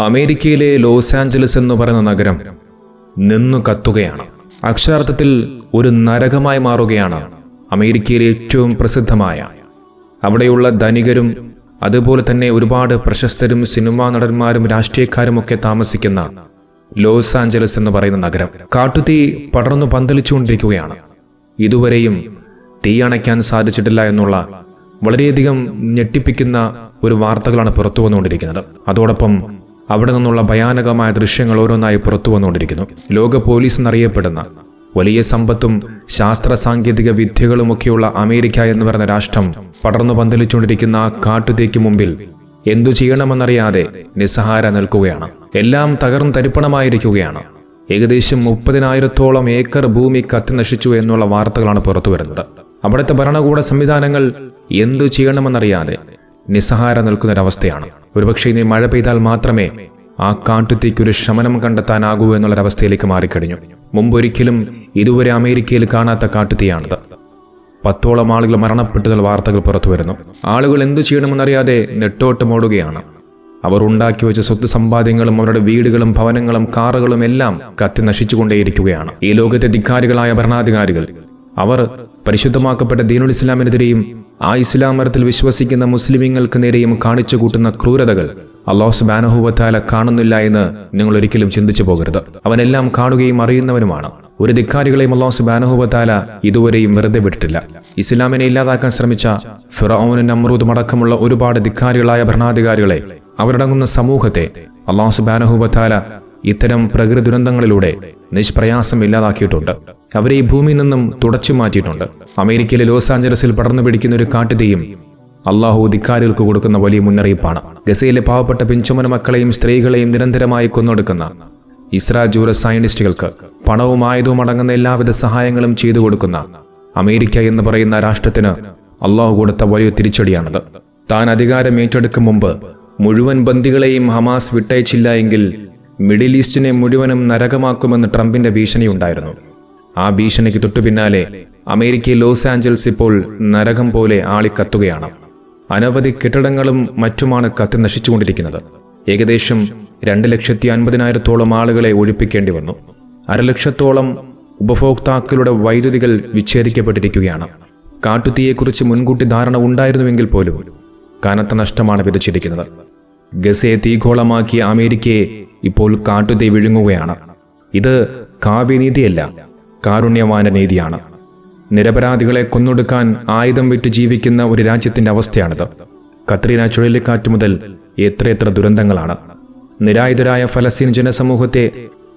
അമേരിക്കയിലെ Los Angeles എന്ന് പറയുന്ന നഗരം നിന്നു കത്തുകയാണ്. അക്ഷരാർത്ഥത്തിൽ ഒരു നരകമായി മാറുകയാണ് അമേരിക്കയിലെ ഏറ്റവും പ്രസിദ്ധമായ. അവിടെയുള്ള ധനികരും അതുപോലെ തന്നെ ഒരുപാട് പ്രശസ്തരും സിനിമാ നടന്മാരും രാഷ്ട്രീയക്കാരും ഒക്കെ താമസിക്കുന്ന ലോസ് ആഞ്ചലസ് എന്ന് പറയുന്ന നഗരം. കാട്ടുതീ പടർന്നു പന്തലിച്ചുകൊണ്ടിരിക്കുകയാണ്. ഇതുവരെയും തീ അണയ്ക്കാൻ സാധിച്ചിട്ടില്ല എന്നുള്ള വളരെയധികം ഞെട്ടിപ്പിക്കുന്ന ഒരു വാർത്തകളാണ് പുറത്തു വന്നുകൊണ്ടിരിക്കുന്നത്. അതോടൊപ്പം അവിടെ നിന്നുള്ള ഭയാനകമായ ദൃശ്യങ്ങൾ ഓരോന്നായി പുറത്തു വന്നുകൊണ്ടിരിക്കുന്നു. ലോക പോലീസ് എന്നറിയപ്പെടുന്ന വലിയ സമ്പത്തും ശാസ്ത്ര സാങ്കേതിക വിദ്യകളുമൊക്കെയുള്ള അമേരിക്ക എന്ന് പറഞ്ഞ രാഷ്ട്രം പടർന്നു പന്തലിച്ചുകൊണ്ടിരിക്കുന്ന ആ കാട്ടുതീക്ക് മുമ്പിൽ എന്തു ചെയ്യണമെന്നറിയാതെ നിസ്സഹാര നിൽക്കുകയാണ്. എല്ലാം തകർന്നു തരിപ്പണമായിരിക്കുകയാണ്. ഏകദേശം മുപ്പതിനായിരത്തോളം ഏക്കർ ഭൂമി കത്തി നശിച്ചു എന്നുള്ള വാർത്തകളാണ് പുറത്തു വരുന്നത്. അവിടുത്തെ ഭരണകൂട സംവിധാനങ്ങൾ എന്തു ചെയ്യണമെന്നറിയാതെ നിസ്സഹാര നിൽക്കുന്നൊരവസ്ഥയാണ്. ഒരുപക്ഷെ ഇനി മഴ പെയ്താൽ മാത്രമേ ആ കാട്ടുതീക്കൊരു ശമനം കണ്ടെത്താനാകൂ എന്നുള്ളൊരവസ്ഥയിലേക്ക് മാറിക്കഴിഞ്ഞു. മുമ്പൊരിക്കലും ഇതുവരെ അമേരിക്കയിൽ കാണാത്ത കാട്ടുതീയാണിത്. പത്തോളം ആളുകൾ മരണപ്പെട്ടതിൽ വാർത്തകൾ പുറത്തു വരുന്നു ആളുകൾ എന്തു ചെയ്യണമെന്നറിയാതെ നെട്ടോട്ടമോടുകയാണ്. അവർ ഉണ്ടാക്കി വെച്ച സ്വത്ത് സമ്പാദ്യങ്ങളും അവരുടെ വീടുകളും ഭവനങ്ങളും കാറുകളും എല്ലാം കത്തി നശിച്ചുകൊണ്ടേയിരിക്കുകയാണ്. ഈ ലോകത്തെ ധിക്കാരികളായ ഭരണാധികാരികൾ അവർ പരിശുദ്ധമാക്കപ്പെട്ട ദീനുൽ ഇസ്ലാമിനെതിരെയും ആ ഇസ്ലാം മതത്തിൽ വിശ്വസിക്കുന്ന മുസ്ലിമീങ്ങൾക്ക് നേരെയും കാണിച്ചു കൂട്ടുന്ന ക്രൂരതകൾ അള്ളാഹു സുബാനഹുബത്താല കാണുന്നില്ല എന്ന് നിങ്ങൾ ഒരിക്കലും ചിന്തിച്ചു പോകരുത്. അവനെല്ലാം കാണുകയും അറിയുന്നവനുമാണ്. ഒരു ധിക്കാരികളെയും അള്ളാഹു സുബാനഹുബത്താല ഇതുവരെയും വെറുതെ വിട്ടിട്ടില്ല. ഇസ്ലാമിനെ ഇല്ലാതാക്കാൻ ശ്രമിച്ച ഫിറോനും നമ്രൂദും അടക്കമുള്ള ഒരുപാട് ധിക്കാരികളായ ഭരണാധികാരികളെ അവരടങ്ങുന്ന സമൂഹത്തെ അള്ളാഹു സുബാനഹുബത്താല ഇത്തരം പ്രകൃതി ദുരന്തങ്ങളിലൂടെ നിഷ്പ്രയാസം ഇല്ലാതാക്കിയിട്ടുണ്ട്. അവരെ ഈ ഭൂമിയിൽ നിന്നും തുടച്ചു മാറ്റിയിട്ടുണ്ട്. അമേരിക്കയിലെ ലോസ് ആഞ്ചലസിൽ പടർന്നു പിടിക്കുന്ന ഒരു കാട്ടുതീയും അള്ളാഹു ധിക്കാരികൾക്ക് കൊടുക്കുന്ന വലിയ മുന്നറിയിപ്പാണ്. ഗസയിലെ പാവപ്പെട്ട പിഞ്ചുമന മക്കളെയും സ്ത്രീകളെയും നിരന്തരമായി കൊന്നൊടുക്കുന്ന ഇസ്രാ ജൂറ സയന്റിസ്റ്റുകൾക്ക് പണവും ആയുധവും അടങ്ങുന്ന എല്ലാവിധ സഹായങ്ങളും ചെയ്തു കൊടുക്കുന്ന അമേരിക്ക എന്ന് പറയുന്ന രാഷ്ട്രത്തിന് അള്ളാഹു കൊടുത്ത വലിയ തിരിച്ചടിയാണത്. താൻ അധികാരം ഏറ്റെടുക്കും മുമ്പ് മുഴുവൻ ബന്ദികളെയും ഹമാസ് വിട്ടയച്ചില്ല എങ്കിൽ മിഡിൽ ഈസ്റ്റിനെ മുഴുവനും നരകമാക്കുമെന്ന് ട്രംപിന്റെ ഭീഷണിയുണ്ടായിരുന്നു. ആ ഭീഷണിക്ക് തൊട്ടുപിന്നാലെ അമേരിക്കയിൽ ലോസ് ആഞ്ചൽസ് ഇപ്പോൾ നരകം പോലെ ആളിക്കത്തുകയാണ്. അനവധി കെട്ടിടങ്ങളും മറ്റുമാണ് കത്തി നശിച്ചുകൊണ്ടിരിക്കുന്നത്. ഏകദേശം രണ്ട് ലക്ഷത്തി അൻപതിനായിരത്തോളം ആളുകളെ ഒഴിപ്പിക്കേണ്ടി വന്നു. അരലക്ഷത്തോളം ഉപഭോക്താക്കളുടെ വൈദ്യുതികൾ വിച്ഛേദിക്കപ്പെട്ടിരിക്കുകയാണ്. കാട്ടുതീയെക്കുറിച്ച് മുൻകൂട്ടി ധാരണ ഉണ്ടായിരുന്നുവെങ്കിൽ പോലും കനത്ത നഷ്ടമാണ് വിതച്ചിരിക്കുന്നത്. ഗസയെ തീഗോളമാക്കിയ അമേരിക്കയെ ഇപ്പോൾ കാട്ടുതീ വിഴുങ്ങുകയാണ്. ഇത് കാവ്യനീതിയല്ല കാരുണ്യവാന നീതിയാണ്. നിരപരാധികളെ കൊന്നൊടുക്കാൻ ആയുധം വിറ്റ് ജീവിക്കുന്ന ഒരു രാജ്യത്തിന്റെ അവസ്ഥയാണിത്. കത്രീന ചുഴലിക്കാറ്റ് മുതൽ എത്രയെത്ര ദുരന്തങ്ങളാണ്. നിരായുധരായ ഫലസ്തീൻ ജനസമൂഹത്തെ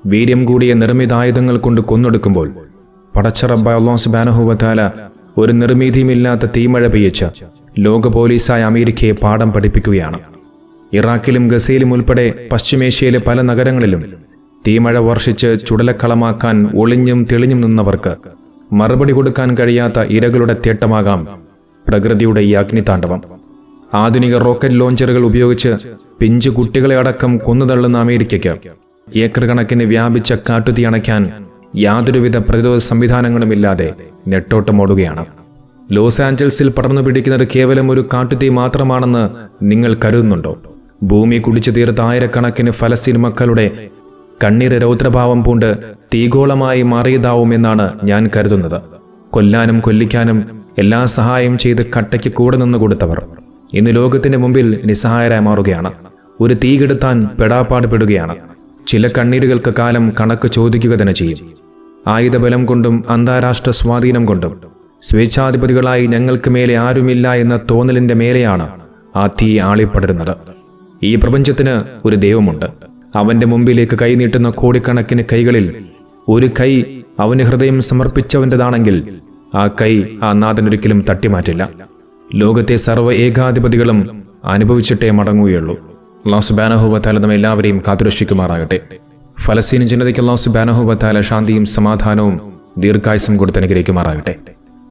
വീര്യം കൂടിയ നിർമ്മിതായുധങ്ങൾ കൊണ്ട് കൊന്നൊടുക്കുമ്പോൾ പടച്ചറബ അള്ളോസ് ബാനഹുബത്താല ഒരു നിർമ്മിതിയുമില്ലാത്ത തീമഴ പെയ്യിച്ച് ലോക പോലീസായ അമേരിക്കയെ പാഠം പഠിപ്പിക്കുകയാണ്. ഇറാഖിലും ഗസയിലും ഉൾപ്പെടെ പശ്ചിമേഷ്യയിലെ പല നഗരങ്ങളിലും തീമഴ വർഷിച്ച് ചുടലക്കളമാക്കാൻ ഒളിഞ്ഞും തെളിഞ്ഞും നിന്നവർക്ക് മറുപടി കൊടുക്കാൻ കഴിയാത്ത ഇരകളുടെ തേട്ടമാകാം പ്രകൃതിയുടെ ഈ അഗ്നിതാണ്ഡവം. ആധുനിക റോക്കറ്റ് ലോഞ്ചറുകൾ ഉപയോഗിച്ച് പിഞ്ചു കുട്ടികളെ അടക്കം കൊന്നുതള്ളുന്ന അമേരിക്കയ്ക്ക് ഏക്കർ കണക്കിന് വ്യാപിച്ച കാട്ടുതീ അണയ്ക്കാൻ യാതൊരുവിധ പ്രതിരോധ സംവിധാനങ്ങളുമില്ലാതെ നെട്ടോട്ടമോടുകയാണ് ലോസ് ആഞ്ചൽസിൽ പടർന്നു പിടിക്കുന്നത് കേവലം ഒരു കാട്ടുതീ മാത്രമാണെന്ന് നിങ്ങൾ കരുതുന്നുണ്ടോ? ഭൂമി കുടിച്ചു തീർത്ത ആയിരക്കണക്കിന് ഫലസ്തീൻ മക്കളുടെ കണ്ണീര് രൗദ്രഭാവം പൂണ്ട് തീഗോളമായി മാറിയതാവുമെന്നാണ് ഞാൻ കരുതുന്നത്. കൊല്ലാനും കൊല്ലിക്കാനും എല്ലാ സഹായം ചെയ്ത് കട്ടയ്ക്ക് കൂടെ നിന്ന് കൊടുത്തവർ. ഇന്ന് ലോകത്തിന് മുമ്പിൽ നിസ്സഹായരായി മാറുകയാണ്. ഒരു തീ കെടുത്താൻ പെടാപ്പാടുപെടുകയാണ്. ചില കണ്ണീരുകൾക്ക് കാലം കണക്ക് ചോദിക്കുക തന്നെ ചെയ്യും. ആയുധബലം കൊണ്ടും അന്താരാഷ്ട്ര സ്വാധീനം കൊണ്ടും സ്വേച്ഛാധിപതികളായി ഞങ്ങൾക്ക് മേലെ ആരുമില്ല എന്ന തോന്നലിന്റെ മേലെയാണ് ആ തീ ആളിപ്പടരുന്നത്. ഈ പ്രപഞ്ചത്തിന് ഒരു ദൈവമുണ്ട്. അവന്റെ മുമ്പിലേക്ക് കൈനീട്ടുന്ന കോടിക്കണക്കിന് കൈകളിൽ ഒരു കൈ അവന് ഹൃദയം സമർപ്പിച്ചവന്റെതാണെങ്കിൽ ആ കൈ ആ നാഥനൊരിക്കലും തട്ടിമാറ്റില്ല. ലോകത്തെ സർവ ഏകാധിപതികളും അനുഭവിച്ചിട്ടേ മടങ്ങുകയുള്ളൂ. അള്ളാഹു ബാനഹുബത്താല നമ്മെ എല്ലാവരെയും കാത്തുരക്ഷിക്കുമാറാകട്ടെ. ഫലസ്തീൻ ജനതയ്ക്ക് അള്ളാഹു ബാനഹുബത്താല ശാന്തിയും സമാധാനവും ദീർഘായുസം കൊടുത്ത് അനുഗ്രഹിക്കുമാറാകട്ടെ.